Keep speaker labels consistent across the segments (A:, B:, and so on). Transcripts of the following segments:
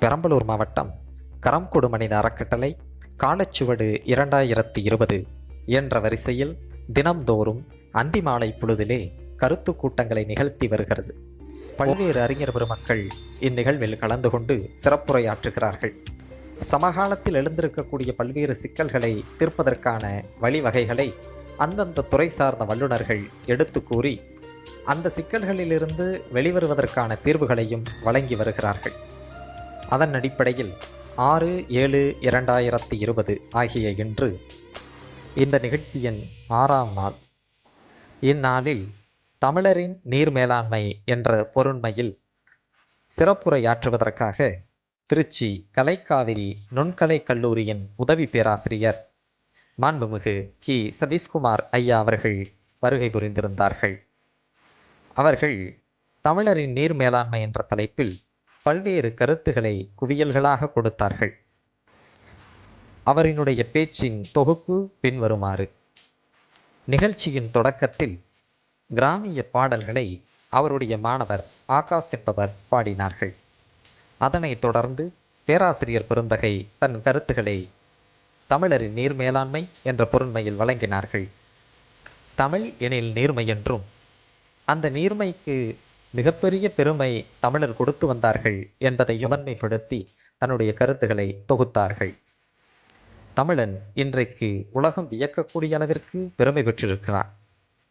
A: பெரம்பலூர் மாவட்டம் கரம்கொடு மனித அறக்கட்டளை காலச்சுவடு இரண்டாயிரத்தி இருபது என்ற வரிசையில் தினம்தோறும் அந்தி மாலை பொழுதிலே கருத்து கூட்டங்களை நிகழ்த்தி வருகிறது. பல்வேறு அறிஞர் பெருமக்கள் இந்நிகழ்வில் கலந்து கொண்டு சிறப்புரையாற்றுகிறார்கள். சமகாலத்தில் எழுந்திருக்கக்கூடிய பல்வேறு சிக்கல்களை தீர்ப்பதற்கான வழிவகைகளை அந்தந்த துறை சார்ந்த வல்லுநர்கள் எடுத்து கூறி அந்த சிக்கல்களிலிருந்து வெளிவருவதற்கான தீர்வுகளையும் வழங்கி வருகிறார்கள். அதன் அடிப்படையில் ஆறு ஏழு இரண்டாயிரத்தி இருபது ஆகிய இன்று இந்த நிகழ்ச்சியின் ஆறாம் நாள். இந்நாளில் தமிழரின் நீர் மேலாண்மை என்ற பொருண்மையில் சிறப்புரையாற்றுவதற்காக திருச்சி கலைக்காவிரி நுண்கலை கல்லூரியின் உதவி பேராசிரியர் மாண்புமிகு கி. சதீஷ்குமார் ஐயா அவர்கள் வருகை புரிந்திருந்தார்கள். அவர்கள் தமிழரின் நீர் மேலாண்மை என்ற தலைப்பில் பல்வேறு கருத்துக்களை குவியல்களாக கொடுத்தார்கள். அவரினுடைய பேச்சின் தொகுப்பு பின்வருமாறு. நிகழ்ச்சியின் தொடக்கத்தில் கிராமிய பாடல்களை அவருடைய மாணவர் ஆகாஷ் என்பவர் பாடினார்கள். அதனைத் தொடர்ந்து பேராசிரியர் பெருந்தகை தன் கருத்துக்களை தமிழரின் நீர் மேலாண்மை என்ற பொருண்மையில் வழங்கினார்கள். தமிழ் எனில் நீர்மை என்றும் அந்த நீர்மைக்கு மிகப்பெரிய பெருமை தமிழர் கொடுத்து வந்தார்கள் என்பதை முதன்மைப்படுத்தி தன்னுடைய கருத்துக்களை தொகுத்தார்கள். தமிழன் இன்றைக்கு உலகம் வியக்கக்கூடிய அளவிற்கு பெருமை பெற்றிருக்கிறான்.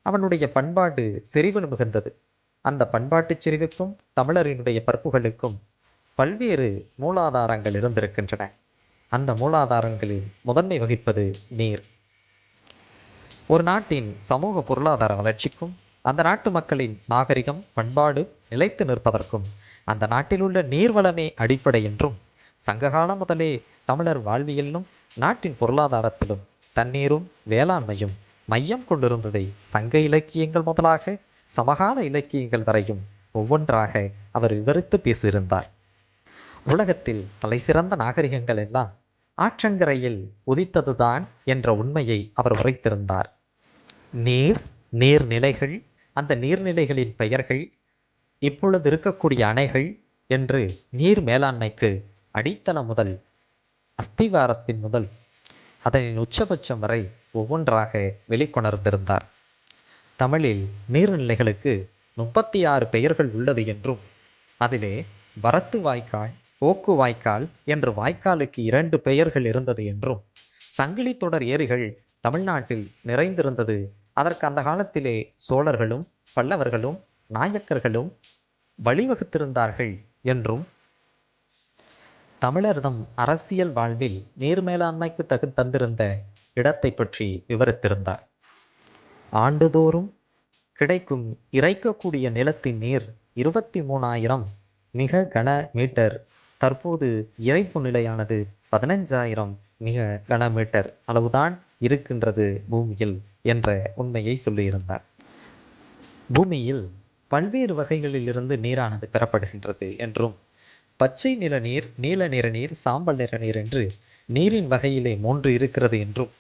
A: அவனுடைய பண்பாடு செறிவு மிகுந்தது. அந்த பண்பாட்டுச் செறிவுக்கும் தமிழரினுடைய பற்புகளுக்கும் பல்வேறு மூலாதாரங்கள் இருந்திருக்கின்றன. அந்த மூலாதாரங்களில் முதன்மை வகிப்பது நீர். ஒரு நாட்டின் சமூக பொருளாதார வளர்ச்சிக்கும் அந்த நாட்டு மக்களின் நாகரிகம் பண்பாடு நிலைத்து நிற்பதற்கும் அந்த நாட்டில் உள்ள நீர்வளமே அடிப்படை என்றும் சங்ககாலம் முதலே தமிழர் வாழ்வியலிலும் நாட்டின் பொருளாதாரத்திலும் தண்ணீரும் வேளாண்மையும் மையம் கொண்டிருந்ததை சங்க இலக்கியங்கள் முதலாக சமகால இலக்கியங்கள் வரையும் ஒவ்வொன்றாக அவர் விவரித்து பேசியிருந்தார். உலகத்தில் தலைசிறந்த நாகரிகங்கள் எல்லாம் ஆற்றங்கரையில் உதித்ததுதான் என்ற உண்மையை அவர் உரைத்திருந்தார். நீர் நீர்நிலைகள் அந்த நீர்நிலைகளின் பெயர்கள் இப்பொழுது இருக்கக்கூடிய அணைகள் என்று நீர் மேலாண்மைக்கு அடித்தளம் முதல் அஸ்திவாரத்தின் முதல் அதனின் உச்சபட்சம் வரை ஒவ்வொன்றாக வெளிக்கொணர்ந்திருந்தார். தமிழில் நீர்நிலைகளுக்கு முப்பத்தி ஆறு பெயர்கள் உள்ளது என்றும் அதிலே வரத்து வாய்க்கால் போக்கு வாய்க்கால் என்று வாய்க்காலுக்கு இரண்டு பெயர்கள் இருந்தது என்றும் சங்கிலி தொடர் ஏரிகள் தமிழ்நாட்டில் நிறைந்திருந்தது அதற்கு அந்த காலத்திலே சோழர்களும் பல்லவர்களும் நாயக்கர்களும் வழிவகுத்திருந்தார்கள் என்றும் தமிழர்தம் அரசியல் வாழ்வில் நீர் மேலாண்மைக்கு தகு தந்திருந்த இடத்தை பற்றி விவரித்திருந்தார். ஆண்டுதோறும் கிடைக்கும் இறைக்கக்கூடிய நிலத்தின் நீர் இருபத்தி மூணாயிரம் மிக கன மீட்டர். தற்போது இறைப்பு நிலையானது பதினஞ்சாயிரம் மிக கன மீட்டர். அளவுதான் இருக்கின்றது பூமியில். என்ற உண்மையை சொல்லியிருந்தார். பூமியில் பல்வேறு வகைகளிலிருந்து நீரானது பெறப்படுகின்றது என்றும் பச்சை நிற நீர் நீல நிற நீர் சாம்பல் நிற நீர் என்று நீரின் வகையிலே மூன்று இருக்கிறது என்றும்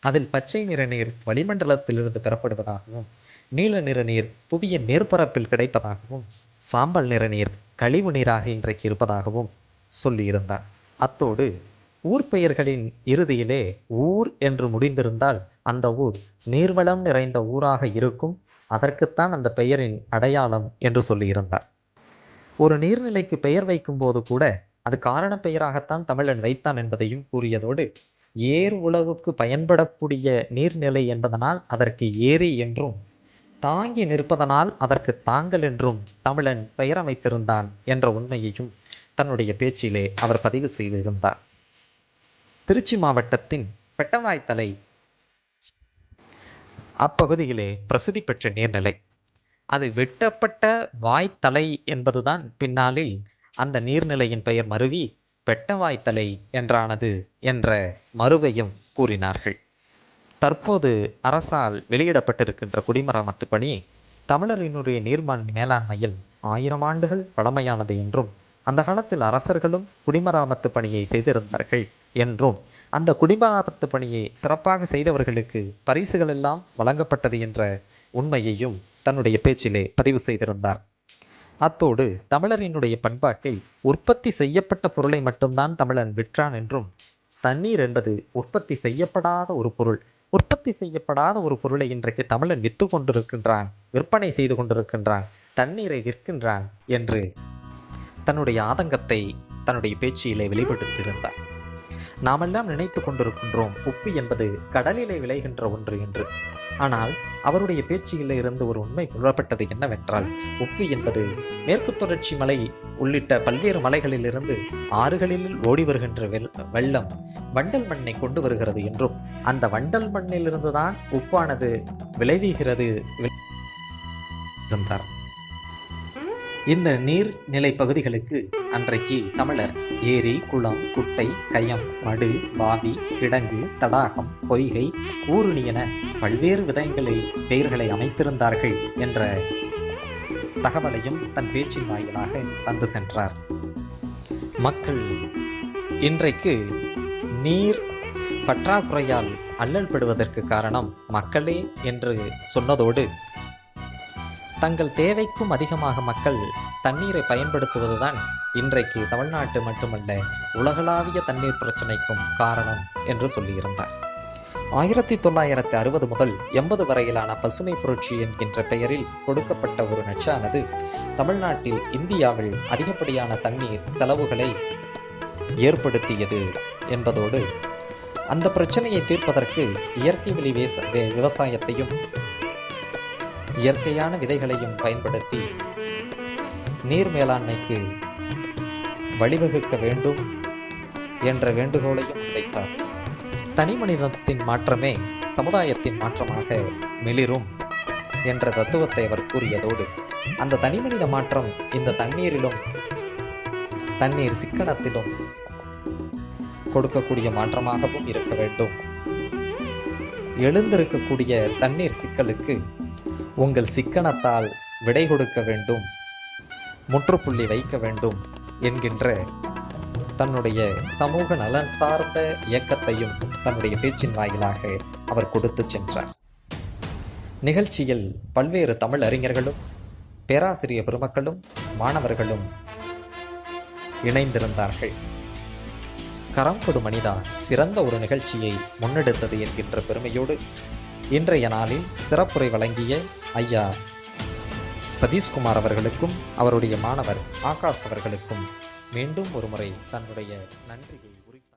A: அதில் பச்சை நிற நீர் வளிமண்டலத்திலிருந்து பெறப்படுவதாகவும் நீல நிற நீர் புவியின் மேற்பரப்பில் கிடைப்பதாகவும் சாம்பல் நிற நீர் கழிவு நீராக இன்றைக்கு இருப்பதாகவும் சொல்லியிருந்தார். அத்தோடு ஊர் பெயர்களின் இறுதியிலே ஊர் என்று முடிந்திருந்தால் அந்த ஊர் நீர்வளம் நிறைந்த ஊராக இருக்கும். அதற்குத்தான் அந்த பெயரின் அடையாளம் என்று சொல்லியிருந்தார் ஒரு நீர்நிலைக்கு பெயர் வைக்கும்போது கூட அது காரண பெயராகத்தான் தமிழன் வைத்தான் என்பதையும் கூறியதோடு ஏர் உழவுக்கு பயன்படக்கூடிய நீர்நிலை என்பதனால் அதற்கு ஏரி என்றும் தாங்கி நிற்பதனால் அதற்கு தாங்கள் என்றும் தமிழன் பெயர் அமைத்திருந்தான் என்ற உண்மையையும் தன்னுடைய பேச்சிலே அவர் பதிவு செய்திருந்தார். திருச்சி மாவட்டத்தின் பெட்டவாய்த்தலை அப்பகுதியிலே பிரசித்தி பெற்ற நீர்நிலை. அது வெட்டப்பட்ட வாய்த்தலை என்பதுதான் பின்னாளில் அந்த நீர்நிலையின் பெயர் மருவி பெட்டவாய்த்தலை என்றானது என்ற மறுவையும் கூறினார்கள். தற்போது அரசால் வெளியிடப்பட்டிருக்கின்ற குடிமராமத்து பணி தமிழரினுடைய நீர்மண் மேலாண்மையில் ஆயிரம் ஆண்டுகள் பழமையானது என்றும் அந்த காலத்தில் அரசர்களும் குடிமராமத்து பணியை செய்திருந்தார்கள். என்றும் அந்த குடிமராமத்து பணியை சிறப்பாக செய்தவர்களுக்கு பரிசுகள் எல்லாம் வழங்கப்பட்டது என்ற உண்மையையும் தன்னுடைய பேச்சிலே பதிவு செய்திருந்தார். அத்தோடு தமிழரினுடைய பண்பாட்டில் உற்பத்தி செய்யப்பட்ட பொருளை மட்டும்தான் தமிழன் விற்றான் என்றும் தண்ணீர் என்பது உற்பத்தி செய்யப்படாத ஒரு பொருள் உற்பத்தி செய்யப்படாத ஒரு பொருளை இன்றைக்கு தமிழன் விற்று கொண்டிருக்கின்றான் விற்பனை செய்து கொண்டிருக்கின்றான் தண்ணீரை விற்கின்றான் என்று தன்னுடைய ஆதங்கத்தை தன்னுடைய பேச்சிலே வெளிப்படுத்தியிருந்தார். நாமெல்லாம் நினைத்து கொண்டிருக்கின்றோம். உப்பு என்பது கடலிலே விளைகின்ற ஒன்று என்று. ஆனால் அவருடைய பேச்சிலே இருந்து ஒரு உண்மை புலப்பட்டது என்னவென்றால் உப்பு என்பது மேற்கு தொடர்ச்சி மலை உள்ளிட்ட பல்வேறு மலைகளிலிருந்து ஆறுகளில் ஓடி வருகின்ற வெள்ளம் வண்டல் மண்ணை கொண்டு வருகிறது என்றும் அந்த வண்டல் மண்ணிலிருந்துதான் உப்பானது விளைவுகிறது இருந்தார் இந்த நீர்நிலை பகுதிகளுக்கு அன்றைக்கு தமிழர் ஏரி குளம் குட்டை கயம் மடு பாவி கிடங்கு தடாகம் பொய்கை ஊருணி என பல்வேறு விதங்களில் பெயர்களை அமைத்திருந்தார்கள் என்ற தகவலையும் தன் பேச்சின் வாயிலாக தந்து சென்றார். மக்கள் இன்றைக்கு நீர் பற்றாக்குறையால் அல்லல் படுவதற்கு காரணம் மக்களே என்று சொன்னதோடு தங்கள் தேவைக்கும் அதிகமாக மக்கள் தண்ணீரை பயன்படுத்துவதுதான் இன்றைக்கு தமிழ்நாட்டு மட்டுமல்ல உலகளாவிய தண்ணீர் பிரச்சனைக்கும் காரணம் என்று சொல்லியிருந்தார். ஆயிரத்தி தொள்ளாயிரத்தி அறுபது முதல் எண்பது வரையிலான பசுமை புரட்சி என்கின்ற பெயரில் கொடுக்கப்பட்ட ஒரு நச்சானது தமிழ்நாட்டில் இந்தியாவில் அதிகப்படியான தண்ணீர் செலவுகளை ஏற்படுத்தியது என்பதோடு அந்த பிரச்சனையை தீர்ப்பதற்கு இயற்கை வெளி விவசாயத்தையும் இயற்கையான விதைகளையும் பயன்படுத்தி நீர் மேலாண்மைக்கு வழிவகுக்க வேண்டும் என்ற வேண்டுகோளையும் வைத்தார். தனி மனிதத்தின் மாற்றமே சமுதாயத்தின் மாற்றமாக மிளிரும் என்ற தத்துவத்தை அவர் கூறியதோடு அந்த தனி மனித மாற்றம் இந்த தண்ணீரிலும் தண்ணீர் சிக்கனத்திலும் கொடுக்கக்கூடிய மாற்றமாகவும் இருக்க வேண்டும். எழுந்திருக்கக்கூடிய தண்ணீர் சிக்கலுக்கு உங்கள் சிக்கனத்தால் விடை கொடுக்க வேண்டும் முற்றுப்புள்ளி வைக்க வேண்டும் என்கின்ற தன்னுடைய சமூக நலன் சார்ந்த இயக்கத்தையும் தன்னுடைய பேச்சின் வாயிலாக அவர் கொடுத்து சென்றார். நிகழ்ச்சியில் பல்வேறு தமிழ் அறிஞர்களும் பேராசிரியர் பெருமக்களும் மாணவர்களும் இணைந்திருந்தார்கள். கரம் கொடு மனிதா சிறந்த ஒரு நிகழ்ச்சியை முன்னெடுத்தது என்கின்ற பெருமையோடு இன்றைய நாளில் சிறப்புரை வழங்கிய ஐயா சதீஷ்குமார் அவர்களுக்கும் அவருடைய மாணவர் ஆகாஷ் அவர்களுக்கும் மீண்டும் ஒருமுறை தன்னுடைய நன்றியை